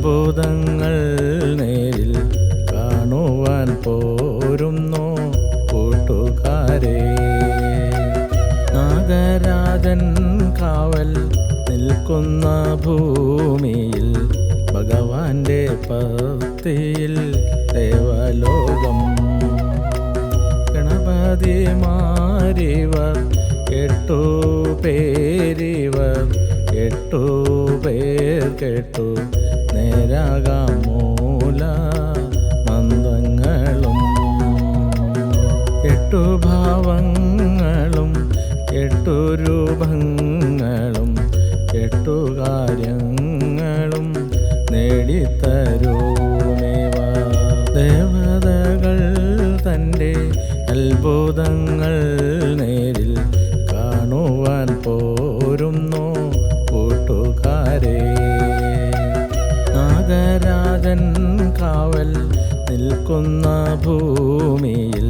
അത്ഭുതങ്ങൾ നേരിൽ കാണുവാൻ പോരുന്നു കൂട്ടുകാരെ. നാഗരാജൻ കാവൽ നിൽക്കുന്ന ഭൂമിയിൽ ഭഗവാന്റെ പത്തിയിൽ ദേവലോകം. ഗണപതിമാരിവർ എട്ടു പേരിവർ എട്ടു പേർ കേട്ടു. നേരാകാം മൂല മന്ദങ്ങളും എട്ടു ഭാവങ്ങളും എട്ടു രൂപങ്ങളും എട്ടു കാര്യങ്ങളും നേടിത്തരൂമേവ നിൽക്കുന്ന ഭൂമിയിൽ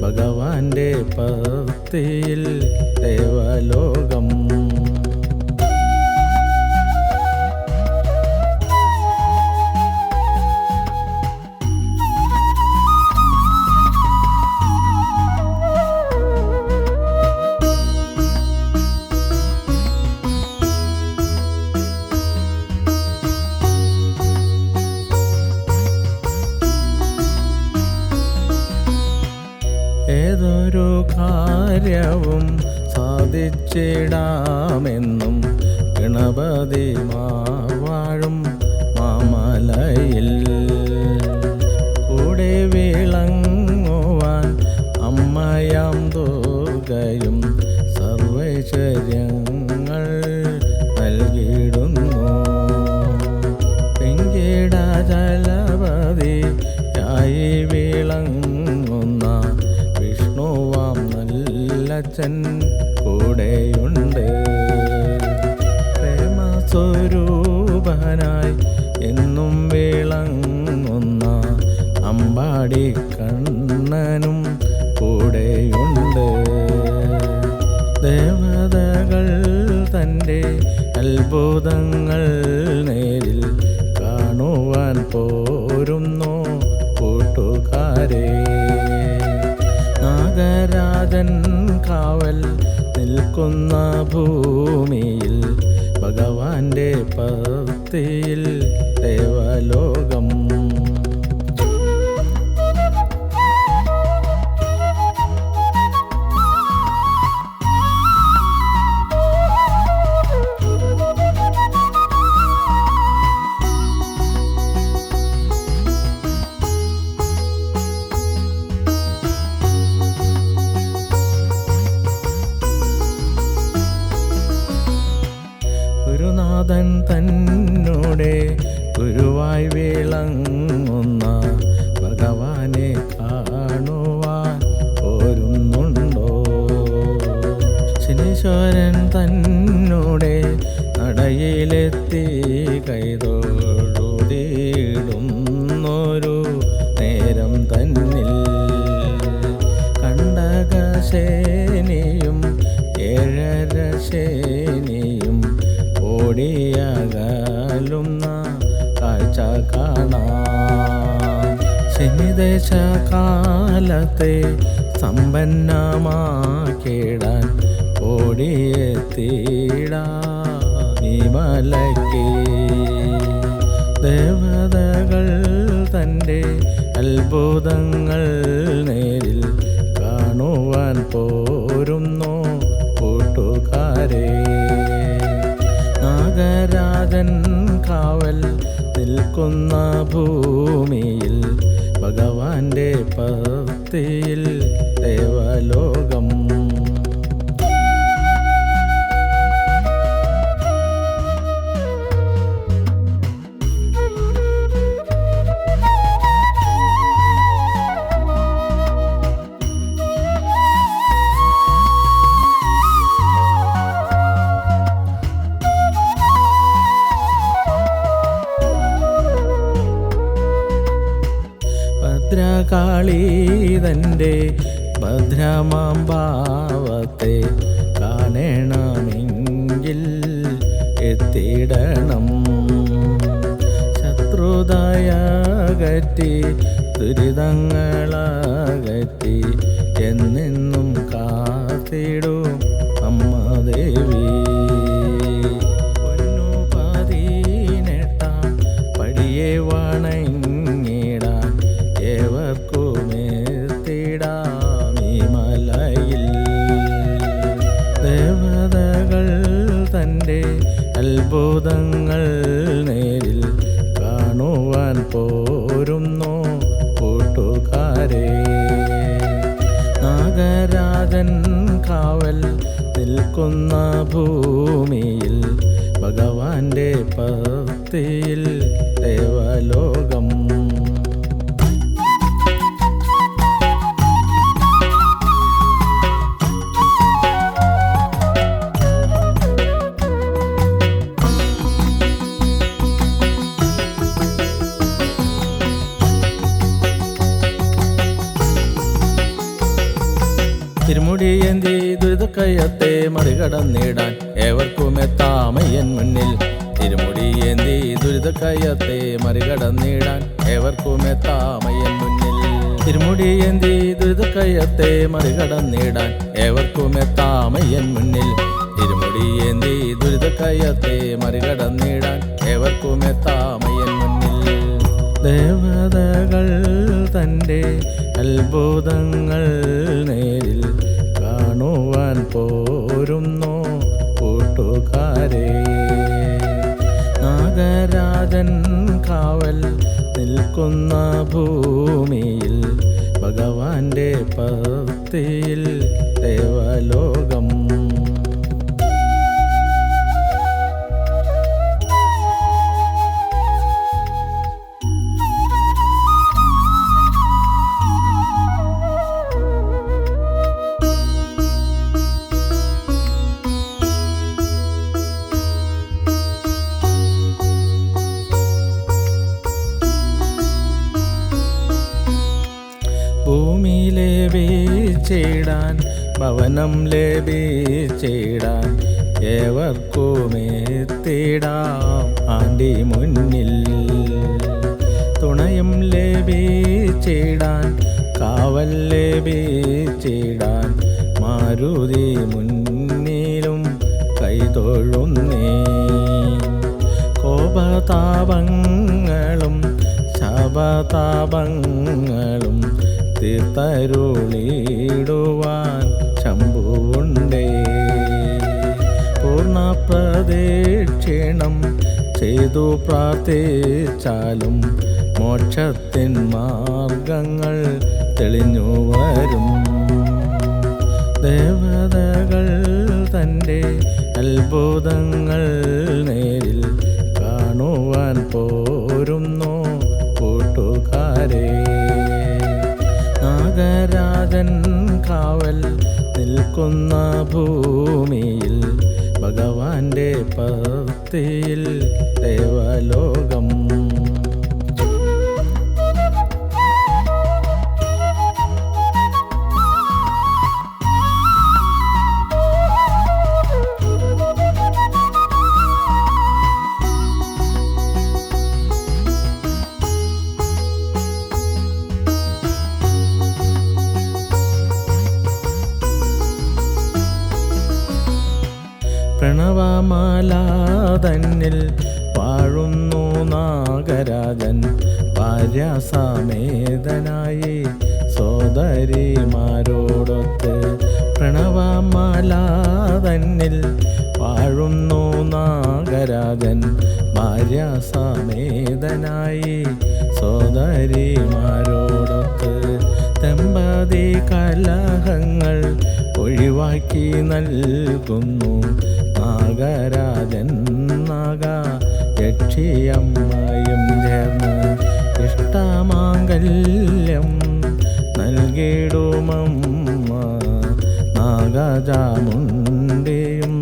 ഭഗവാന്റെ പത്തിയിൽ ദേവലോകം സാധിച്ചിടാമെന്നും ഗണപതി മാവാഴും നല്ലച്ഛൻ കൂടെയുണ്ട്. പ്രേമസ്വരൂപനായി എന്നും വിളങ്ങുന്ന അമ്പാടി കണ്ണനും കൂടെയുണ്ട്. ദേവതകൾ തന്റെ അത്ഭുതങ്ങൾ നേരിൽ കാണുവാൻ പോരുന്നു കൂട്ടുകാരെ. കാവൽ നിൽക്കുന്ന ഭൂമിയിൽ ഭഗവാന്റെ പത്തിയിൽ ദേവലോകം ശനിദേശ കാലത്തെ സമ്പന്നമാക്കിടാൻ ഓടിയെത്തിടാ ഈ മലയ്ക്ക്. ദേവതകൾ തന്റെ അത്ഭുതങ്ങൾ നേരിൽ കാണുവാൻ പോരുന്നു കൂട്ടുകാരെ. നാഗരാജൻ കാവൽ നിൽക്കുന്ന ഭൂമിയിൽ ഭഗവാന്റെ പത്തിയിൽ ദേവലോകം ദുരിതങ്ങളയകറ്റി ദുരിതങ്ങളകറ്റി എന്നെന്നും കാത്തിടും അമ്മ ദേവി. പൊന്നു പതിനെട്ടാം പടിയെ വണങ്ങിടാൻ തന്റെ അത്ഭുതങ്ങൾ നിൽക്കുന്ന ഭൂമിയിൽ ഭഗവാന്റെ പത്തിയിൽ ദേവലോകം. തിരുമുടിയേന്തി ദുരിതക്കയത്തെ മറികടന്നിടാൻ ഏവർക്കും എത്താമയ്യൻ മുന്നിൽ. തിരുമുടിയേന്തി ദുരിതക്കയത്തെ മറികടന്നിടാൻ ഏവർക്കും എത്താമയ്യൻ മുന്നിൽ. തിരുമുടിയേന്തി ദുരിതക്കയത്തെ മറികടന്നിടാൻ ഏവർക്കും എത്താമയ്യൻ മുന്നിൽ. തിരുമുടിയേന്തി ദുരിതക്കയത്തെ മറികടന്നിടാൻ ഏവർക്കും എത്താമയ്യൻ മുന്നിൽ. ദേവതകൾ തന്റെ അത്ഭുതങ്ങൾ നേരിൽ കാണുവാൻ പോരുന്നു കൂട്ടുകാരെ. നാഗരാജൻ കാവൽ നിൽക്കുന്ന ഭൂമിയിൽ ഭഗവാന്റെ പത്തിയിൽ ദേവലോകം ലഭിച്ചിടാൻ ഭവനം ലഭിച്ചിടാൻ തേടാം ആണ്ടി മുന്നിൽ. തുണയും ലഭിച്ചിടാൻ കാവൽ ലഭിച്ചിടാൻ മാരുതി മുന്നിലും കൈതൊഴുന്നേ. കോപതാപങ്ങളും ശാപതാപങ്ങളും തീർത്തരുളിടുവാൻ ശംഭുണ്ടേ പൂർണ പ്രദക്ഷിണം ചെയ്തു പ്രാർത്ഥിച്ചാലും മോക്ഷത്തിൻ മാർഗങ്ങൾ തെളിഞ്ഞു വരും. ദേവതകൾ തന്റെ അത്ഭുതങ്ങൾ നേരിൽ കാണുവാൻ പോരുന്നു കാവൽ നിൽക്കുന്ന ഭൂമിയിൽ ഭഗവാന്റെ പത്തിയിൽ ദേവലോകം പ്രണവമാല പാഴുന്നു നാഗരാജൻ. ഭാര്യാസമേതനായി സോദരിമാരോടൊത്ത് ദമ്പതി കലഹങ്ങൾ ഒഴിവാക്കി നൽകുന്നു. നാഗരാജൻ നാഗ യക്ഷിയമ്മയും ചേർന്ന് ഇഷ്ടമാംഗല്യം നൽകിടുമമ്മ നാഗജാമുണ്ടിയും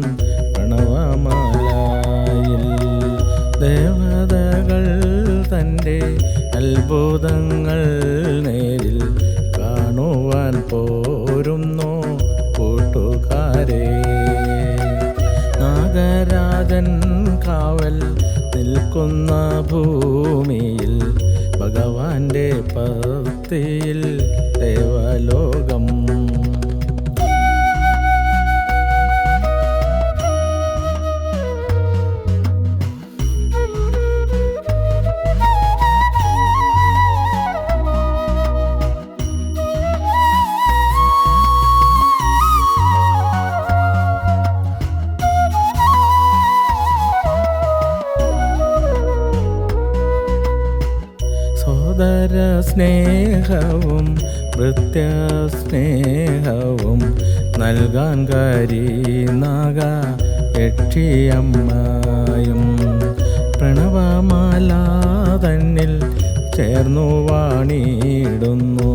പ്രണവമാലായിൽ ദേവതകൾ തന്റെ അത്ഭുതങ്ങൾ നേരിൽ കാണുവാൻ പോരുന്നു കൂട്ടുകാരെ. നാഗരാജൻ കാവൽ നിൽക്കുന്ന ഭൂമിയിൽ ഭഗവാന്റെ പത്തിയിൽ ദേവലോകം സോദര സ്നേഹവും സ്നേഹവും നൽകാൻ കരീനാക യക്ഷിയമ്മയും. പ്രണവമാല തന്നിൽ ചേർന്നു വാണിയിടുന്നു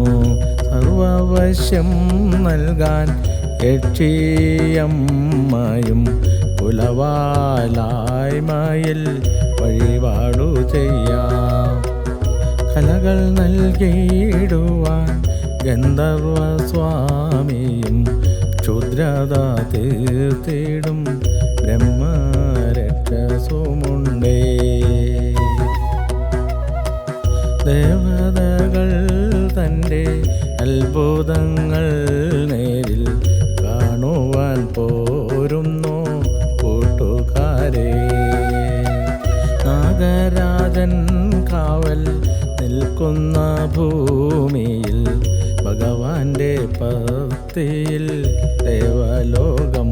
സർവവശ്യം നൽകാൻ യക്ഷിയമ്മയും കുലവാലായ്മയിൽ വഴിപാടു ചെയ്യാം. കലകൾ നൽകിയിടുവാൻ ഗന്ധർവ സ്വാമിയും ക്ഷുദ്രത തീർത്തിടും ബ്രഹ്മരക്ഷസുമുണ്ടേ. ദേവതകൾ തന്റെ അത്ഭുതങ്ങൾ നേരിൽ കാണുവാൻ പോരുന്നു. പത്തിയിൽ ദേവലോകം.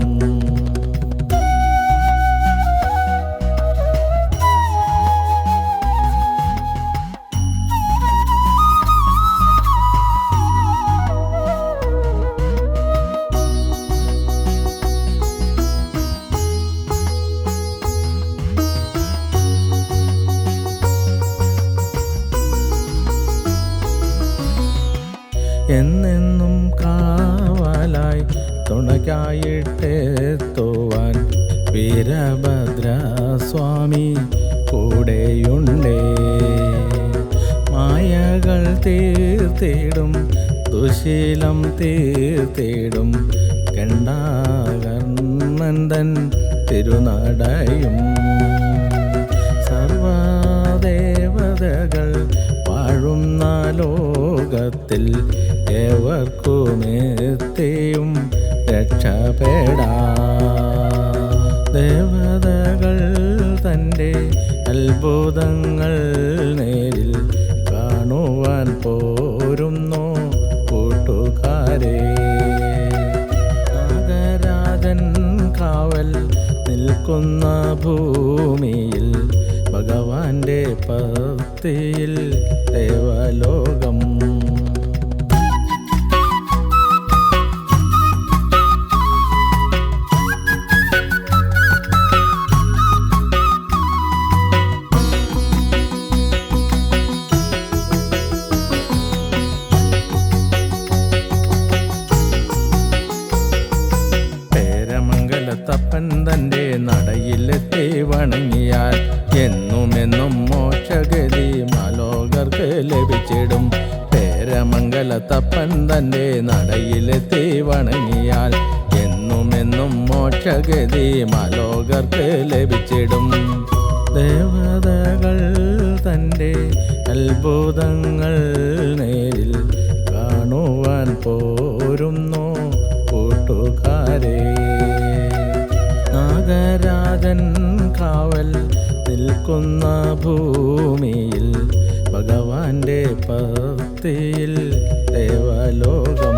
എന്നെന്നും കാവലായി തുണയ്ക്കായിട്ടെത്തുവാൻ വീരഭദ്ര സ്വാമി കൂടെയുണ്ടേ. മായകൾ തീർത്തിടും ദുശീലം തീർത്തിടും കണ്ടാകർണന്ദൻ തിരുനടയും. സർവദേവതകൾ വാഴുന്ന ലോകത്തിൽ ഏവർക്കുമെത്തിയും രക്ഷപ്പെടാ തന്റെ അത്ഭുതങ്ങൾ നേരിൽ കാണുവാൻ പോരുന്നു കൂട്ടുകാരെ. നാഗരാജൻ കാവൽ നിൽക്കുന്ന ഭൂമിയിൽ ഭഗവാന്റെ പത്തിയിൽ ദേവലോകം തന്റെ നടയിലെത്തി വണങ്ങിയാൽ എന്നുമെന്നും മോക്ഷഗതി മലോകർക്ക് ലഭിച്ചിടും. പേരമംഗലത്തപ്പൻ തന്റെ നടയിലെത്തി വണങ്ങിയാൽ എന്നുമെന്നും മോക്ഷഗതി മലോകർക്ക് ലഭിച്ചിടും. ദേവതകൾ തന്റെ അത്ഭുതങ്ങൾ നേരിൽ കാണുവാൻ പോരുന്നു കൂട്ടുകാരെ. കാവൽ നിൽക്കുന്ന ഭൂമിയിൽ ഭഗവാന്റെ പത്തിയിൽ ദേവലോകം